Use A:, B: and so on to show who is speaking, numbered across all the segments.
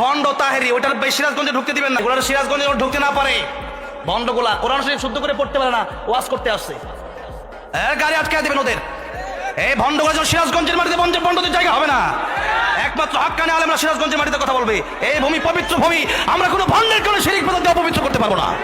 A: ভণ্ড তাহেরি ওটার সিরাজগঞ্জে ঢুকতে দিবেন না। ওরা সিরাজগঞ্জে ঢুকতে না পারে। ভণ্ডগুলা, কোরআন শরীফ শুদ্ধ করে পড়তে পারে না, ওয়াজ করতে আসছে। হ্যাঁ গাড়ি আটকে দিবেন ওদের। এই ভণ্ডগুলা যেন সিরাজগঞ্জের মাটিতে বন্ধ- বন্ধদের জায়গা হবে না। একমাত্র হাক্কানে আলেমরা সিরাজগঞ্জের মাটিতে কথা বলবে। এই ভূমি পবিত্র ভূমি, আমরা কোনো ভণ্ডের কোনো শিরিক পদার্থ অপবিত্র করতে পারব না।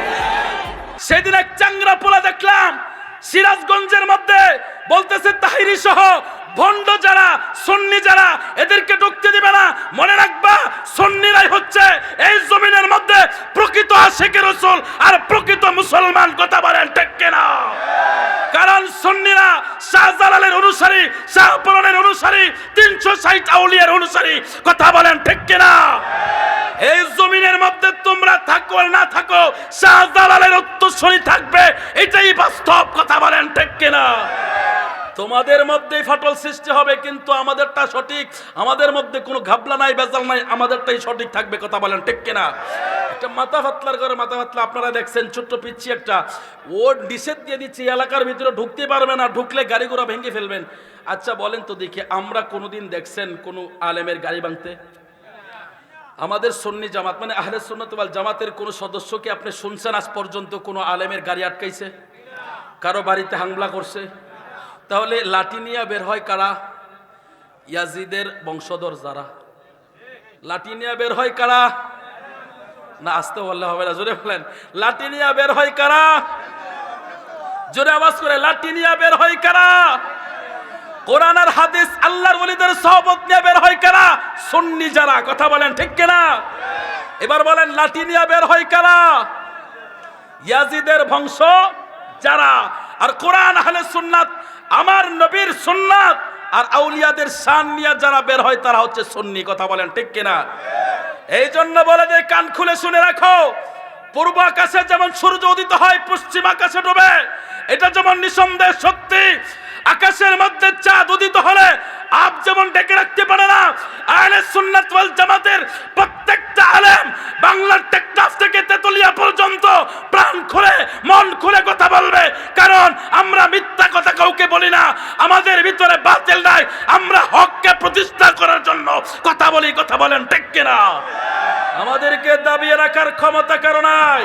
B: সেদিন এক চাংরা পোলা দেখলাম, সিরাজগঞ্জের মধ্যে বলতেছে তাহিরি সহ ভণ্ড যারা, সন্নি যারা, এদেরকে ঢুকতে দিবে না। মনে রাখবা, সন্নিরাই হচ্ছে এই জমিনের মধ্যে প্রকৃত আশেকের রসুল আর প্রকৃত মুসলমান। কথা বলেন, ঠিক না কারণ সন্নিরা শাহজালালের অনুসারী, শাহপুরনের অনুসারী, তিনশো ষাট আউলিয়ার অনুসারী। কথা বলেন, ঠিক না এই জমিনের মধ্যে তোমরা থাকো আর না থাকো, শাহজালালের উত্তরসূরি থাকবে, এটাই বাস্তব। কথা বলেন, ঠিক কিনা? তোমাদের মধ্যেই ফাটল সৃষ্টি হবে, কিন্তু আমাদেরটা সঠিক। আমাদের মধ্যে কোনো ঘাবলা নাই বেজাল নাই, আমাদেরটাই সঠিক থাকবে, কথা বলেন, ঠিক কিনা? একটা মাথা ফাতলার করে মাথা ফাতলা, আপনারা দেখছেন, ছোট্ট পিচ্ছি একটা। ও নিষেধ দিয়ে দিচ্ছে এলাকার ভিতরে ঢুকতে পারবে না, ঢুকলে গাড়ি ঘোড়া ভেঙে ফেলবেন। আচ্ছা বলেন তো দেখি, আমরা কোনোদিন দেখছেন কোনো আলেমের গাড়ি ভাঙতে? আমাদের সন্নি জামাত মানে আহলে সুন্নত ওয়াল জামাতের কোনো সদস্যকে আপনি শুনছেন আজ পর্যন্ত কোনো আলেমের গাড়ি আটকাইছে? কারও বাড়িতে হামলা করছে? তাহলে লাঠি নিয়ে বের হয় কারা? ইয়াজিদের বংশধর যারা। লাঠি নিয়ে বের হয় কারা? না, আসতে বললে হবে না, জোরে বলেন। লাঠি নিয়ে বের হয় কারা? জোরে আওয়াজ করে লাঠি নিয়ে বের হয় কারা? কোরআন আর হাদিস আল্লাহর ওলিদের সহবত নিয়ে বের হয় কারা? সুন্নি যারা, কথা বলেন ঠিক কিনা? এবার বলেন লাঠি নিয়ে বের হয় কারা? ইয়াজিদের বংশ যারা, আর কোরআন, আহলে সুন্নাত, আমার নবীর সুন্নাত, আর আউলিয়াদের শান নিয়ে যারা বের হয়, তারা হচ্ছে সুন্নি। কথা বলেন ঠিক কিনা? এই জন্য বলে যে, কান খুলে শুনে রাখো, পূর্ব আকাশে যেমন সূর্য উদিত হয়, পশ্চিম আকাশে ডুবে, এটা যেমন নিঃসন্দেহ সত্যি, আকাশের মধ্যে চাঁদ উদিত হলে আপ যেমন ডেকে রাখতে পারে না, আহলে সুন্নাত ওয়াল জামাতের প্রত্যেকটা আলেম বাংলার টেকনাফ থেকে তেতুলিয়া পর্যন্ত প্রাণ খুলে, মন খুলে কথা বলবে। কারণ আমরা মিথ্যা কথা কাউকে বলি না। আমাদের ভিতরে বাতিল নাই। আমরা হককে প্রতিষ্ঠা করার জন্য কথা বলি, কথা বলেন, ঠিক কিনা? আমাদেরকে দাবিয়ে রাখার ক্ষমতা কারণ নাই?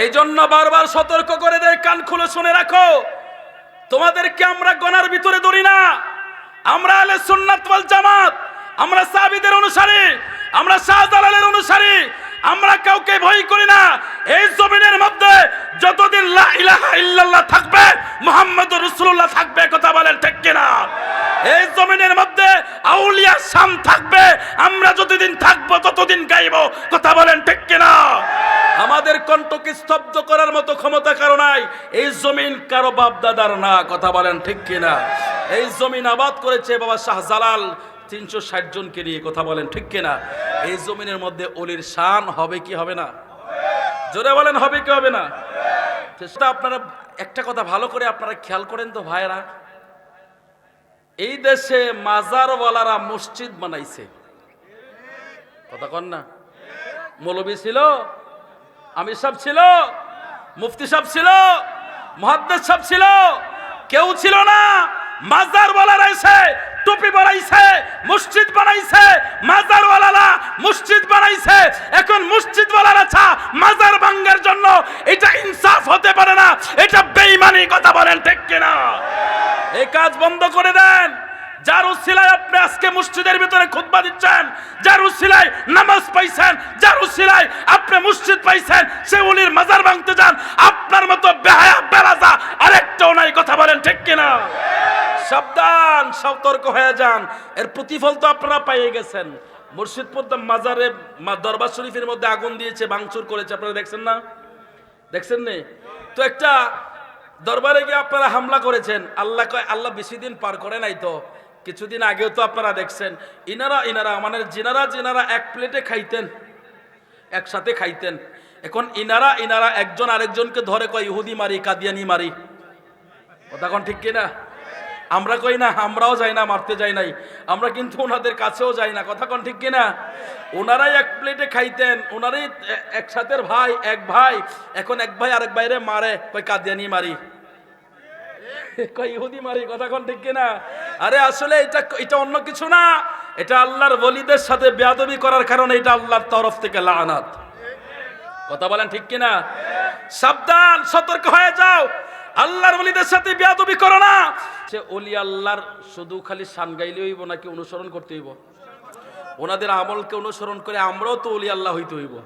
B: এই জন্য বারবার সতর্ক করে দেয়, কান খুলে শুনে রাখো। তোমাদেরকে আমরা গনার ভিতরে ধরি না। আমরা আলে সুন্নাত জামাত, আমরা সাবিদের অনুসারী, আমরা শাহজালালের অনুসারী, আমরা কাউকে ভয় করি না। এই জমিনের মধ্যে যতদিন লা ইলাহা ইল্লাল্লাহ থাকবে, মুহাম্মদুর রাসূলুল্লাহ থাকবে, কথা বলেন ঠিক কিনা? এই জমিনের মধ্যে আউলিয়া শাম থাকবে, আমরা যতদিন থাকব ততদিন গাইব, কথা বলেন ঠিক কিনা? আমাদের কণ্ঠকে স্তব্ধ করার মতো ক্ষমতা কারও নাই। এই জমিন কারও বাপ দাদার না, কথা বলেন ঠিক কিনা? এই জমিন আবাদ করেছে বাবা শাহজালাল তিনশো ষাট জনকে নিয়ে, কথা বলেন ঠিক কিনা? এই জমিনের মধ্যে অলির শান হবে কি হবে না? জোরে বলেন, হবে কি হবে না? সেটা আপনারা, একটা কথা ভালো করে আপনারা খেয়াল করেন তো ভাইরা এই দেশে মাজারওয়ালারা মসজিদ বানাইছে। কথা কন না? মৌলবী ছিল? আমির সাহেব ছিল, মুফতি সাহেব ছিল, মহাদ্দেশ সাহেব ছিল, কেউ ছিল না। মাজার ওয়ালারা এসে টুপি বানাইছে, মসজিদ বানাইছে মাজার ওয়ালারা মসজিদ বানাইছে। এখন মসজিদ ওয়ালারা ছা, মাজার ভাঙ্গার জন্য এটা ইনসাফ হতে পারে না, এটা বেঈমানি কথা বলেন ঠিক কিনা? এই কাজ বন্ধ করে দেন। যার উসিলায় আপনি আজকে মসজিদের ভিতরে খুতবা দিচ্ছেন, যার উসিলায় নামাজ পাইছেন, যার উসিলায় আপনি মসজিদ পাইছেন, সে উলির মাজার ভাঙতে যান, আপনার মতো বেহায়া বেলাজা আরেকটাও নাই, কথা বলেন ঠিক কিনা? সাবধান, সতর্ক হয়ে যান। এর প্রতিফল তো আপনারা পাইয়ে গেছেন। মুর্শিদপুর মাজারে দরবার শরীফের মধ্যে আগুন দিয়েছে, ভাঙচুর করেছে, আপনারা দেখছেন না? দেখছেন নে? তো একটা দরবারে গিয়ে আপনারা হামলা করেছেন। আল্লাহ কয়, আল্লাহ বেশি দিন পার করে নাই তো। কিছুদিন আগেও তো আপনারা দেখছেন, ইনারা ইনারা মানে জিনারা জিনারা এক প্লেটে খাইতেন, একসাথে খাইতেন। এখন ইনারা ইনারা একজন আরেকজনকে ধরে কয়, ইহুদি মারি, কাদিয়ানি মারি। কথা কোন ঠিক কিনা? আমরা কই না, আমরাও যাই না, মারতে যাই নাই। আমরা কিন্তু ওনাদের কাছেও যাই না, কথা কোন ঠিক কিনা? ওনারাই এক প্লেটে খাইতেন, ওনারাই একসাথে ভাই, এক ভাই, এখন এক ভাই আরেক ভাইরে মারে কই কাদিয়ানি মারি। ইহুদি মারি, কথা কোন ঠিক কিনা? আরে আসলে এটা এটা অন্য কিছু না। এটা আল্লাহর বলিদের সাথে বেয়াদবি করার কারণে এটা আল্লাহর তরফ থেকে লানাত। কথা বলেন ঠিক কিনা? সাবধান, সতর্ক হয়ে যাও। আল্লাহর ওলিদের সাথে বেয়াদবি করো না। সে ওলি আল্লাহর শুধু খালি সান গাইলে হইব নাকি অনুসরণ করতে হইব? ওনাদের আমলকে অনুসরণ করে আমরাও তো অলি আল্লাহ হইতে হইব।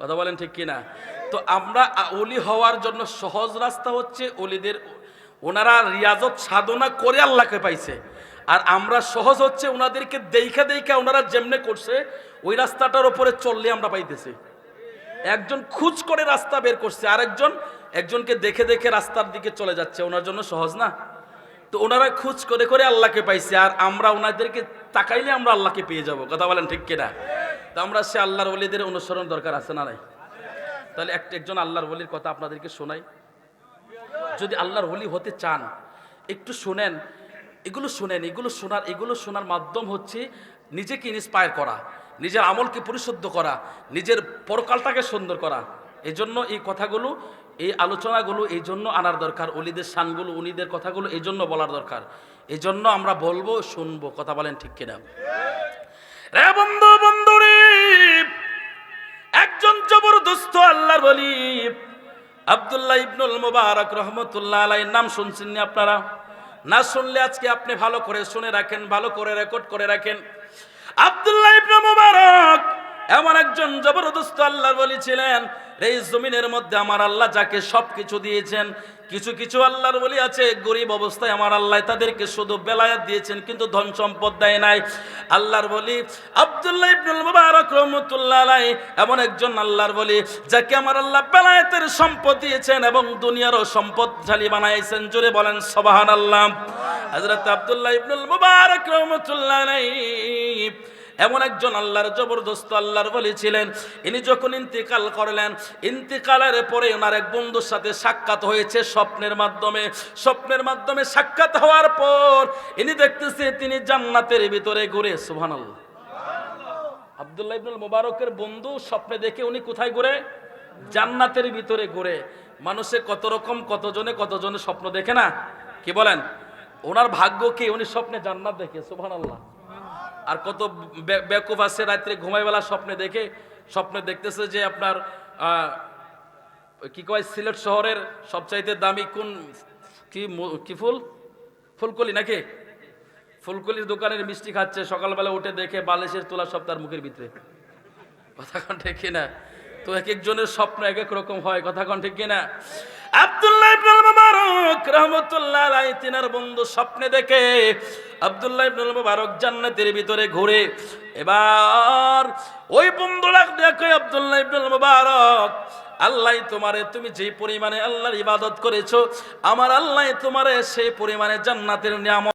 B: কথা বলেন ঠিক কিনা? তো আমরা ওলি হওয়ার জন্য সহজ রাস্তা হচ্ছে ওলিদের ওনারা রিয়াজত সাধনা করে আল্লাহকে পাইছে। আর আমরা সহজ হচ্ছে ওনাদেরকে দেখা দেখা ওনারা যেমনে করছে, ওই রাস্তাটার ওপরে চললে আমরা পাইতেছি। একজন খুঁজ করে রাস্তা বের করছে, আরেকজন একজনকে দেখে দেখে রাস্তার দিকে চলে যাচ্ছে। ওনার জন্য সহজ না? তো ওনারা খুঁজ করে করে আল্লাহকে পাইছে, আর আমরা ওনাদেরকে তাকাইলে আমরা আল্লাহকে পেয়ে যাব। কথা বলেন ঠিক কিনা? তো আমরা সে আল্লাহর ওলিদের অনুসরণ দরকার আছে না নাই? তাহলে একটা একজন আল্লাহর ওলির কথা আপনাদেরকে শোনাই। যদি আল্লাহর ওলি হতে চান, একটু শোনেন, এগুলো শোনেন, এগুলো শোনার এগুলো শোনার মাধ্যম হচ্ছে নিজেকে ইন্সপায়ার করা, নিজের আমলকে পরিশুদ্ধ করা, নিজের পরকালটাকে সুন্দর করা। এই জন্য এই কথাগুলো, এই আলোচনাগুলো, এই জন্য আনার দরকার অলিদের শানগুলো, উনিদের কথাগুলো এই জন্য বলার দরকার। এই জন্য আমরা বলব, শুনব, কথা বলেন ঠিক কিনা? রে বন্ধু বন্ধু একজন জবরদস্ত আল্লাহর বলি আব্দুল্লাহ ইবনুল মুবারক রহমতুল্লাহ আলাই নাম শুনছেন নি আপনারা? না শুনলে আজকে আপনি ভালো করে শুনে রাখেন, ভালো করে রেকর্ড করে রাখেন। আবদুল্লাহ ইবনুল মুবারক এমন একজন জবরদস্ত আল্লাহ বলি ছিলেন এই জমিনের মধ্যে আমার আল্লাহ যাকে সব কিছু দিয়েছেন, কিছু কিছু আল্লাহর বলি আছে, গরিব অবস্থায় আমার আল্লাহ তাদেরকে শুধু বেলায়াত দিয়েছেন, কিন্তু ধন সম্পদ দেয় নাই। আল্লাহর বলি আব্দুল্লাহ ইবনুল মুবারক রহমতুল্লাহ আলাই এমন একজন আল্লাহর বলি যাকে আমার আল্লাহ বেলায়েতের সম্পদ দিয়েছেন এবং দুনিয়ারও সম্পদশালী বানাইছেন। জোরে বলেন সবাহান আল্লাহ হযরত আব্দুল্লাহ ইবনুল মুবারক রহমতুল্লাহ আলাই এমন একজন আল্লাহর জবরদস্ত আল্লাহর বলি ছিলেন। ইনি যখন ইন্তিকাল করলেন, ইন্তিকালের পরে ওনার এক বন্ধুর সাথে সাক্ষাৎ হয়েছে স্বপ্নের মাধ্যমে। স্বপ্নের মাধ্যমে সাক্ষাৎ হওয়ার পর ইনি দেখতেছে তিনি জান্নাতের ভিতরে ঘুরে, সুবহানাল্লাহ। আব্দুল্লাহ ইবনুল মুবারকের বন্ধু স্বপ্নে দেখে উনি কোথায় ঘুরে? জান্নাতের ভিতরে ঘুরে। মানুষে কত রকম, কতজনে কতজনে স্বপ্ন দেখে না? কি বলেন? ওনার ভাগ্য কি? উনি স্বপ্নে জান্নাত দেখে, সুবহানাল্লাহ। আর কত বেকুফ আছে রাত্রে ঘুমাইবেলা স্বপ্নে দেখে, স্বপ্নে দেখতেছে যে আপনার কি কয়, সিলেট শহরের সবচাইতে দামি কোন, কি কি ফুল? ফুলকলি নাকি? ফুলকলির দোকানের মিষ্টি খাচ্ছে, সকালবেলা উঠে দেখে বালিশের তোলা সব তার মুখের ভিতরে। কথা কন ঠিক কিনা? তো এক একজনের স্বপ্ন এক এক রকম হয়, কথা কন ঠিক কিনা? আব্দুল্লাহ মুবারক রহমতুল্লাহ তিনার বন্ধু স্বপ্নে দেখে ইবনুল মুবারক জান্নাতের ভিতরে ঘুরে, এবার ওই বন্ধুরা দেখে আব্দুল্লাহ ইবনুল মুবারক, আল্লাহ তোমারে, তুমি যে পরিমাণে আল্লাহর ইবাদত করেছ, আমার আল্লাহ তোমারে সেই পরিমাণে জান্নাতের নিয়ামত